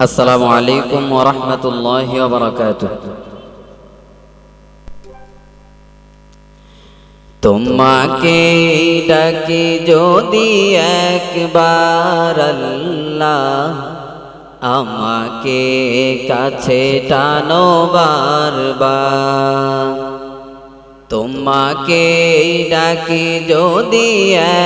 আসসালামু আলাইকুম ওরহমতুল্লাহ বারাকাত তোমাকে ডাকি যদি একবার আল্লাহ আমাকে কাছে টানো বারবার। তোমাকে ডাকি যদি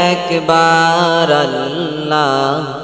একবার আল্লাহ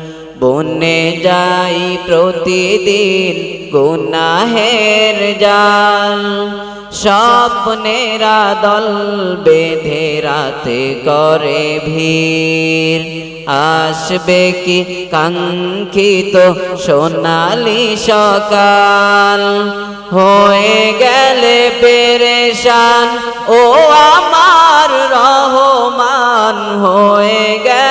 বনে যাই প্রতিদিন গুনাহের জাল। স্বপ্নেরা দল বেঁধে রাতে করে ভিড়। আসবে কি কাঙ্ক্ষিত সোনালি সকাল? হয়ে গেলে পেরেশান, ও আমার রহমান, হয়ে গেলে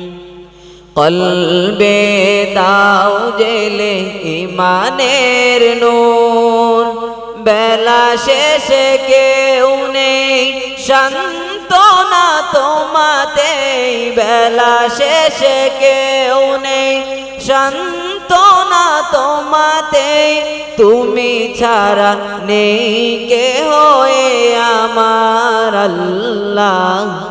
কলবে দাও জেলে ইমানের নূর। বেলা শেষে কেউ নেই শান্তনা তোমাতে বেলা শেষে কেউ নেই শান্তনা তোমাতে তুমি ছাড়া নেই কে হয়ে আমার আল্লাহ।